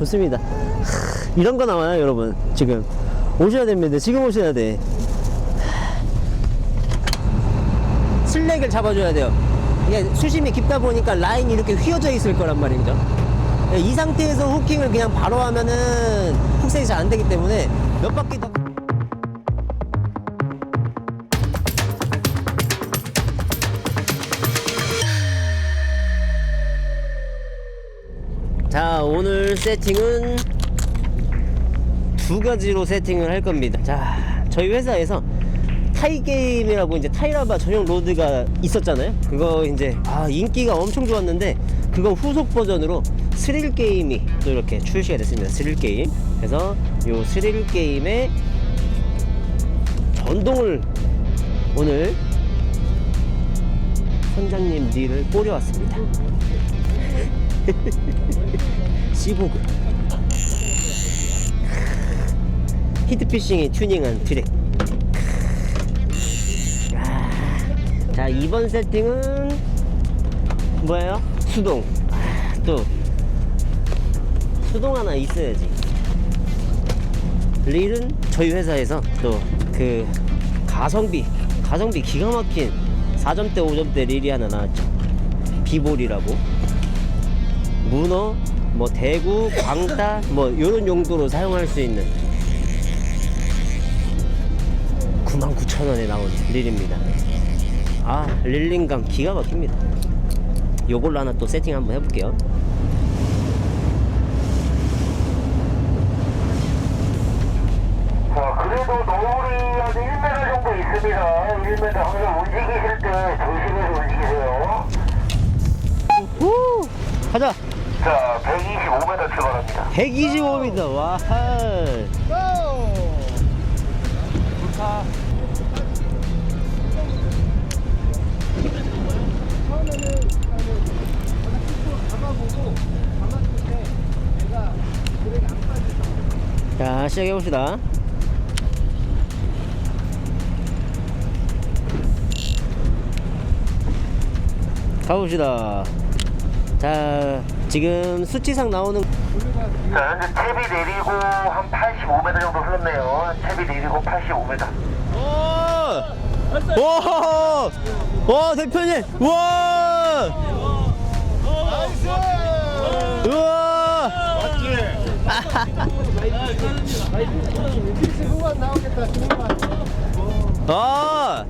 좋습니다. 하, 이런 거 나와요, 여러분. 지금 오셔야 됩니다. 지금 오셔야 돼. 슬랙을 잡아줘야 돼요. 이게 수심이 깊다 보니까 라인이 이렇게 휘어져 있을 거란 말이죠. 이 상태에서 후킹을 그냥 바로 하면은 훅셋이 잘 안 되기 때문에 몇 바퀴 더. 자, 오늘 세팅은 두 가지로 세팅을 할 겁니다. 자, 저희 회사에서 타이게임이라고 이제 타이라바 전용 로드가 있었잖아요. 그거 이제 아, 인기가 엄청 좋았는데 그거 후속 버전으로 스릴 게임이 또 이렇게 출시가 됐습니다. 스릴 게임. 그래서 요 스릴 게임의 전동을 오늘 선장님 릴을 뿌려왔습니다. 시보그. 히트피싱에 튜닝한 트랙. 야, 자 이번 세팅은 뭐예요? 수동. 아, 또 수동 하나 있어야지. 릴은 저희 회사에서 또 그 가성비 가성비 기가 막힌 4점대 5점대 릴이 하나 나왔죠. 비볼이라고 문어, 뭐 대구, 광따 뭐 이런 용도로 사용할 수 있는 99,000원에 나온 릴입니다. 아, 릴링감 기가 막힙니다. 요걸로 하나 또 세팅 한번 해볼게요. 자, 그래도 노을이 한 1m 정도 있습니다. 1m 항상 움직이실 때 조심해서 움직이세요. 후! 가자! 자, 125m 출발합니다. 125m, 와! 자, 시작해 봅시다. 가봅시다. 자, 지금 수치상 나오는 자, 현재 탭이 내리고 한 85m 정도 흘렀네요. 탭이 내리고 85m. 오! 와! 와, 대표님! 와! 우와! 후반 나오겠다 후반 아!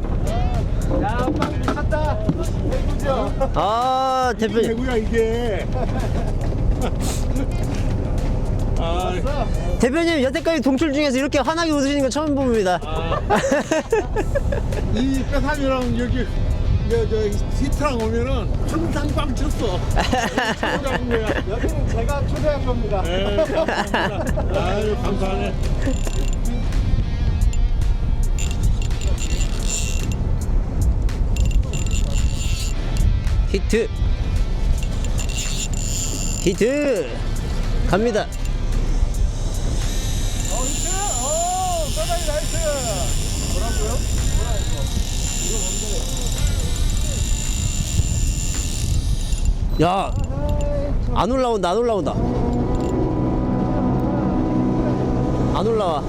아, 대표님. 대구야 이게. 아. 대표님, 여태까지 동출 중에서 이렇게 환하게 웃으시는 거 처음 봅니다. 이 빼삼이랑 여기 저, 저 히트랑 오면은 항상 빵 쳤어. 초대한 거야 여기는 제가 초대한 겁니다. 네. 감사합니다 아유 감사하네 히트! 히트! 갑니다. 어 히트 어 떠다니 나이스 뭐라고요? 야! 안 올라온다, 안 올라온다. 안 올라와.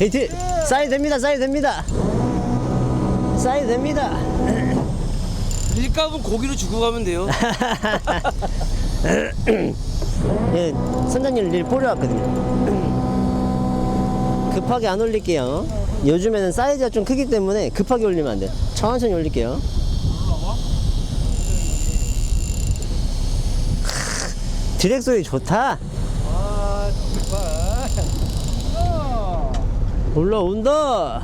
히트! 사이 됩니다, 사이 됩니다. 사이 됩니다. 일값은 고기로 주고 가면 돼요. 예, 선장님 일 뿌려왔거든요. 급하게 안 올릴게요. 요즘에는 사이즈가 좀 크기 때문에 급하게 올리면 안 돼요. 천천히 올릴게요. 크, 드랙 소리 좋다. 아 정말 어. 올라온다.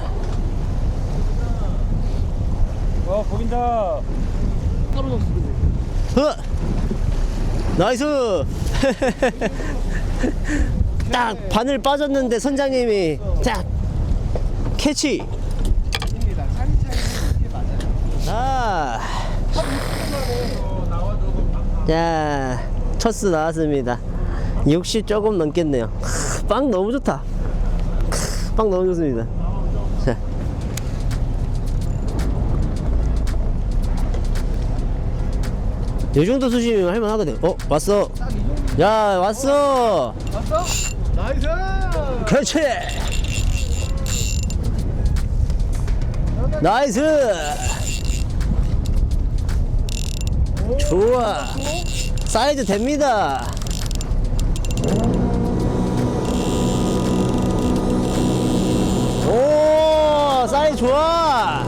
어 보인다 떨어졌어 어! 나이스! 딱 바늘 빠졌는데 선장님이 딱 캐치! 아! 자, 첫스 나왔습니다. 60 조금 넘겠네요. 크, 빵 너무 좋다. 크, 빵 너무 좋습니다. 이 정도 수심이면 할만하거든. 어, 왔어. 야 왔어 왔어? 나이스! 그렇지 나이스 좋아 사이즈 됩니다 오 사이즈 좋아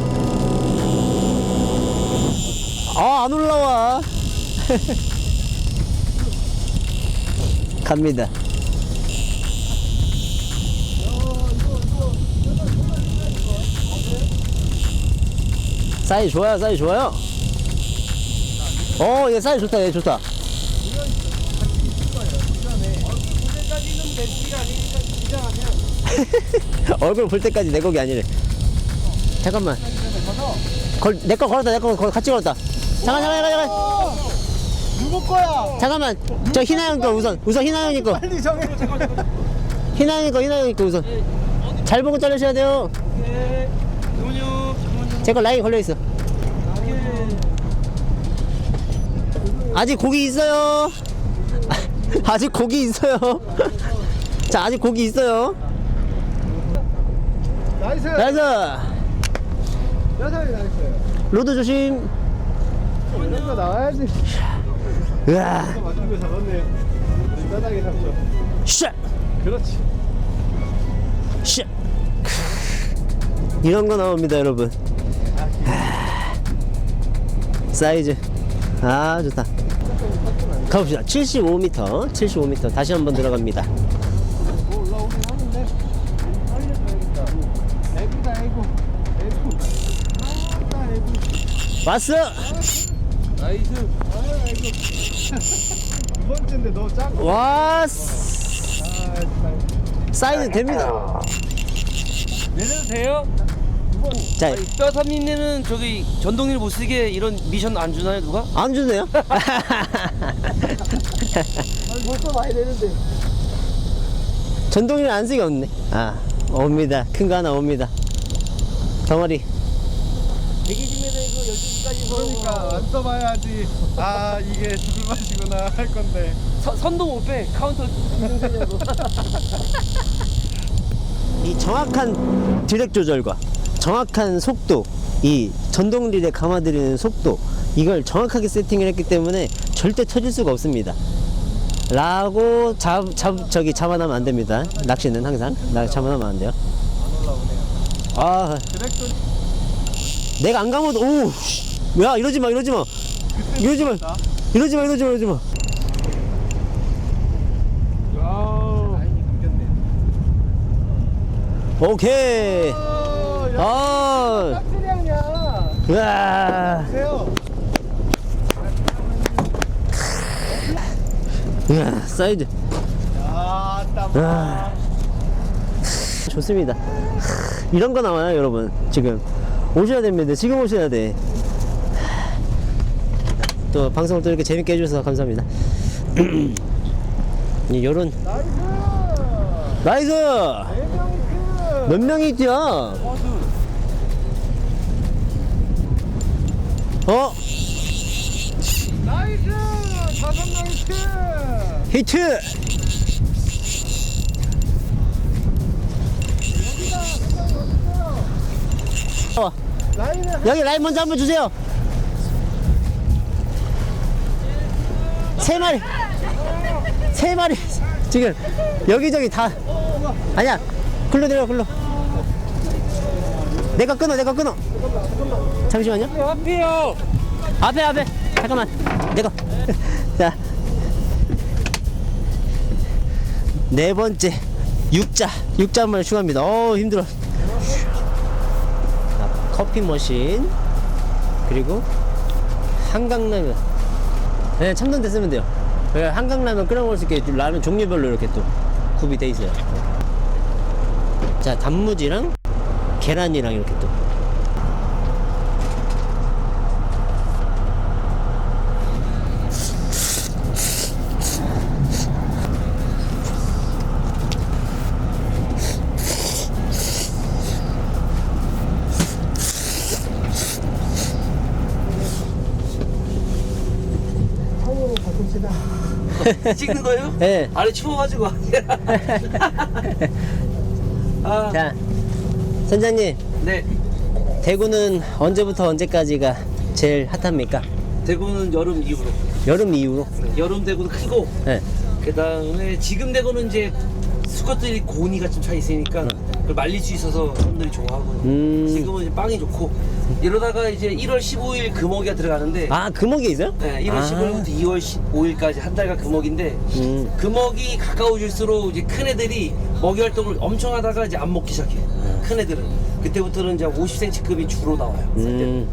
아 안 올라와 갑니다. 사이즈 좋아요 사이즈 좋아요? 어 얘 사이즈 좋다 얘 좋다. 얼굴 볼 때까지 내 곡이 아니래. 잠깐만. 내거 걸었다 내 거 같이 걸었다. 잠깐 잠깐 잠깐 잠깐 누구 거야? 잠깐만 저 희나영 거 우선 우선 희나영이 거 빨리 정해. 희나영이 거 희나영이 거 우선 잘 보고 자르셔야 돼요 제 거 라인 걸려 있어 아직 고기 있어요 아직 고기 있어요 자 아직 고기 있어요 나이스! 나이스 나이스! 나이스! 로드 조심 나와야지. 으아 맞춘 거 잡았네. 짜장이 잡죠. 샷 그렇지. 샷 이런 거 나옵니다 여러분 아, 사이즈 아 좋다 가봅시다 75m 75m 다시 한번 들어갑니다 뭐 올라오긴 하는데 살려줘야겠다. 아따. 왔어 나이스. 아유 애구. 두 번째인데 너 짱. 왔어 아 참. 사이즈 됩니다 내려도 돼요? 자뼈 삼림내는 저기 전동일 못 쓰게 이런 미션 안 주나요 누가? 안 주네요 벌써 많이 내는데. 전동일 안 쓰기 없네 아 옵니다 큰 거 하나 옵니다 덩어리 120m 이거 12시까지 그러니까 안 써봐야지. 아 이게 죽을 맛이구나 할 건데. 선도 못 빼. 카운터 인증되냐고. 이 정확한 드랙 조절과 정확한 속도, 이 전동 릴에 감아들이는 속도, 이걸 정확하게 세팅을 했기 때문에 절대 터질 수가 없습니다. 라고 잡, 잡, 저기 잡아놓으면 안 됩니다. 낚시는 항상. 나 잡아놓으면 안 돼요. 안 올라오네요. 아, 드랙도 내가 안 감아도, 오! 씨. 야, 이러지 마, 이러지 마. 이러지 마. 이러지 마, 이러지 마, 이러지 마. 오케이. 아. 으아. 사이즈. 아. 좋습니다. 이런 거 나와요, 여러분. 지금 오셔야 됩니다. 지금 오셔야 돼. 또 방송을 또 이렇게 재밌게 해주셔서 감사합니다. 요런 나이스. 몇 명이 뛰어? 어? 나이스. 다섯 명이 크. 히트. 어, 라인을 여기 라인 먼저 한번 주세요. 세 마리. 세 마리. 지금 여기저기 다. 아니야. 글로 내려 글로. 내가 끊어 내가 끊어. 잠시만요. 앞이요. 앞에 앞에. 잠깐만. 내가. 자. 네 번째 육자 육자 한번 추가합니다. 어 힘들어. 자, 커피 머신 그리고 한강라면. 네 참돔 됐으면 돼요. 네, 한강라면 끓여 먹을 수 있게 라면 종류별로 이렇게 또 구비돼 있어요. 자 단무지랑 계란이랑 이렇게 또. 찍는 거예요? 네. 아래 추워가지고. 아, 자, 선장님, 네. 대구는 언제부터 언제까지가 제일 핫합니까? 대구는 여름 이후로. 여름 이후로? 여름 대구도 크고, 네. 그 다음에 지금 대구는 이제 수컷들이 고니가 좀 차 있으니까 그걸 말릴 수 있어서 사람들이 좋아하고 음. 지금은 이제 빵이 좋고 이러다가 이제 1월 15일 금어기가 들어가는데 아, 금옥이 있어요? 네, 1월 아. 15일부터 2월 15일까지 한 달간 금어기인데 음. 금어기 가까워질수록 이제 큰 애들이 먹이 활동을 엄청 하다가 이제 안 먹기 시작해. 요큰 애들은 그때부터는 이제 50cm급이 주로 나와요. 음.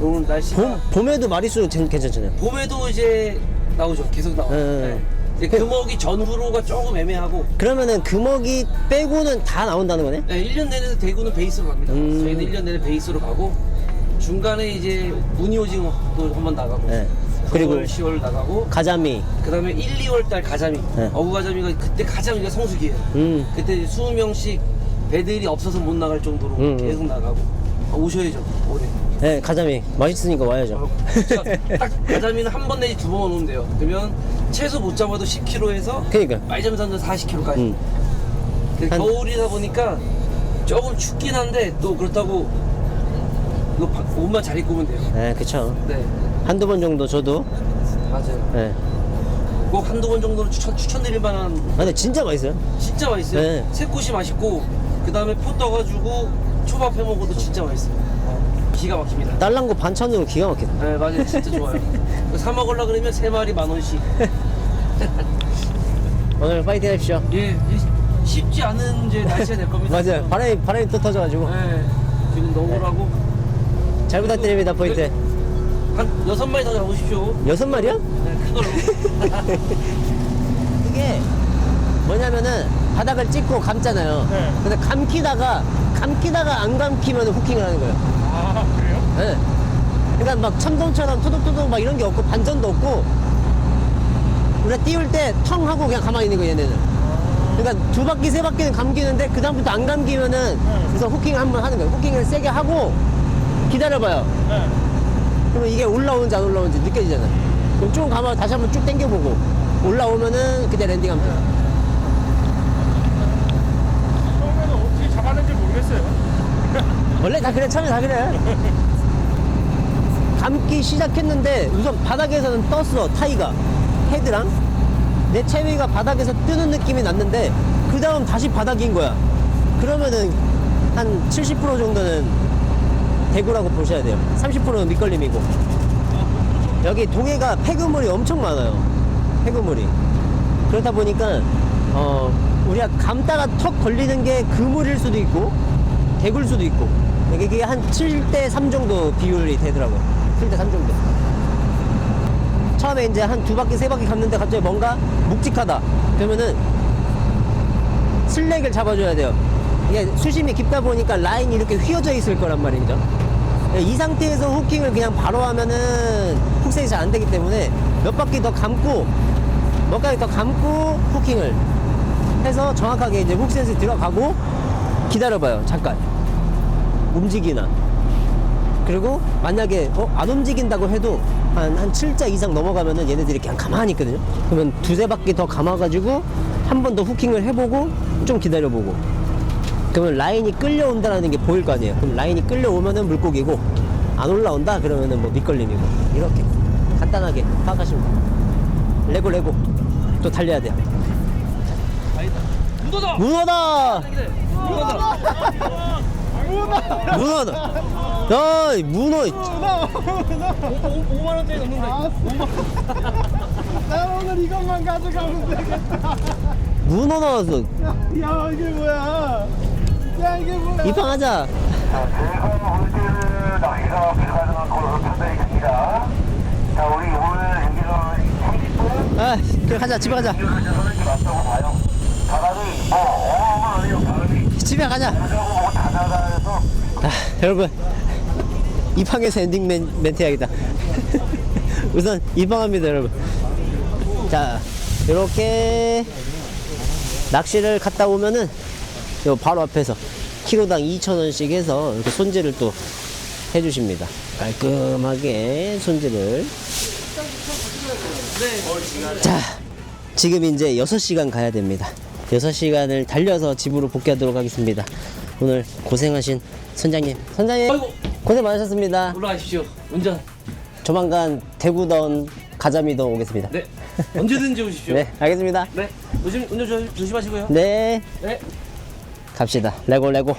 오늘 날씨가 봄, 봄에도 마리수 괜- 괜찮잖아요. 봄에도 이제 나오죠. 계속 나와요. 네. 네. 이제 금어기 전후로가 조금 애매하고 그러면은 금옥이 빼고는 다 나온다는 거네? 네, 1년 내내 대구는 베이스로 갑니다. 음. 저희는 1년 내내 베이스로 가고 중간에 이제 무늬 오징어도 한 번 나가고 네. 그리고 9월, 10월 나가고 가자미. 그 다음에 1, 2월 달 가자미 네. 어구 가자미가 그때 가자미가 성수기예요 음. 그때 20명씩 배들이 없어서 못 나갈 정도로 음, 음. 계속 나가고 아, 오셔야죠 올해 네, 가자미. 맛있으니까 와야죠. 진짜 딱 가자미는 한 번 내지 두 번 오면 돼요 그러면 최소 못 잡아도 10kg에서 그니까. 말자미 산전 40kg까지 음. 한- 겨울이다 보니까 조금 춥긴 한데 또 그렇다고 이거 바- 옷만 잘 입고 오면 돼요 네, 그쵸. 네 한두 번 정도 저도. 맞아요 네. 꼭 한두 번 정도는 추천, 추천드릴 만한 아, 근데 진짜 맛있어요. 진짜 맛있어요. 네. 새꽃이 맛있고 그 다음에 포 떠가지고 초밥 해 먹어도 진짜 맛있어요. 어, 기가 막힙니다. 딸랑구 반찬으로 기가 막히다. 네 맞아요, 진짜 좋아요. 사 먹으려 그러면 세 마리 만 원씩. 오늘 파이팅 하십시오. 예, 이- 쉽지 않은 이제 날씨가 될 겁니다. 맞아요. 바람이, 바람이 또 터져가지고. 네, 지금 너무라고 잘 부탁드립니다, 포인트. 한 여섯 마리 더 잡으십시오. 여섯 마리야? 네, 큰 걸로. 이게 뭐냐면은 바닥을 찍고 감잖아요. 네. 근데 감기다가 감기다가 안 감기면 후킹을 하는 거예요. 아 그래요? 네. 그러니까 막 참돔처럼 토독토독 막 이런 게 없고 반전도 없고 우리가 띄울 때 텅 하고 그냥 가만히 있는 거예요 얘네는. 그러니까 두 바퀴 세 바퀴는 감기는데 그 다음부터 안 감기면은 그래서 후킹 한 번 하는 거예요. 후킹을 세게 하고 기다려봐요. 네. 그러면 이게 올라오는지 안 올라오는지 느껴지잖아요. 그럼 쭉 가면 다시 한번 쭉 당겨보고 올라오면은 그때 랜딩하면 돼요. 처음에는 어떻게 잡았는지 모르겠어요. 원래 다 그래 처음에 다 그래. 감기 시작했는데 우선 바닥에서는 떴어 타이가. 헤드랑. 내 체위가 바닥에서 뜨는 느낌이 났는데 그 다음 다시 바닥인 거야. 그러면은 한 70% 정도는 대구라고 보셔야 돼요. 30%는 밑걸림이고. 여기 동해가 폐그물이 엄청 많아요. 폐그물이. 그렇다 보니까 어 우리가 감다가 턱 걸리는 게 그물일 수도 있고 대굴 수도 있고 이게 한 7대 3 정도 비율이 되더라고요. 7대 3 정도. 처음에 이제 한 두 바퀴 세 바퀴 갔는데 갑자기 뭔가 묵직하다. 그러면은 슬랙을 잡아줘야 돼요. 이게 수심이 깊다 보니까 라인이 이렇게 휘어져 있을 거란 말이죠. 이 상태에서 후킹을 그냥 바로 하면은 훅셋이 잘 안 되기 때문에 몇 바퀴 더 감고 몇 바퀴 더 감고 후킹을 해서 정확하게 이제 훅셋이 들어가고 기다려봐요 잠깐 움직이나 그리고 만약에 어, 안 움직인다고 해도 한, 한 7자 이상 넘어가면은 얘네들이 그냥 가만히 있거든요. 그러면 두세 바퀴 더 감아가지고 한 번 더 후킹을 해보고 좀 기다려보고. 그러면 라인이 끌려온다는 게 보일 거 아니에요. 그럼 라인이 끌려오면은 물고기고 안 올라온다 그러면은 뭐 밑걸림이고. 이렇게 간단하게 파악하시면 돼요. 레고 레고. 또 달려야 돼요. 아니다. 문어다. 문어다! 문어다. 문어다 야 문어 5만 원짜리 넘는다. 나 오늘 이것만 가져가면 되겠다. 문어 나왔어 야 이게 뭐야? 야 이게 뭐야? 입항하자 자, 즐거운 물질 낚시가 불가능한 걸로 판단이겠습니다. 자, 우리 오늘 여기서 30분 아 그래 가자 집에 가자 하는 게 맞다고 봐요. 바람이 뭐 어마어마해요. 바람이 집에 가자 그러고 아, 여러분 입항해서 엔딩 멘, 멘트 해야겠다 우선 입항합니다 여러분 자 이렇게 낚시를 갔다 오면은 요 바로 앞에서 키로당 2,000원씩 해서 이렇게 손질을 또 해주십니다 깔끔하게 손질을 네. 자, 지금 이제 6시간 가야 됩니다. 6시간을 달려서 집으로 복귀하도록 하겠습니다. 오늘 고생하신 선장님. 선장님, 아이고. 고생 많으셨습니다. 올라가십시오. 운전. 조만간 대구던 가자미도 오겠습니다. 네. 언제든지 오십시오. 네, 알겠습니다. 네. 조심, 운전 조- 조심하시고요. 네, 네. 갑시다. 레고, 레고.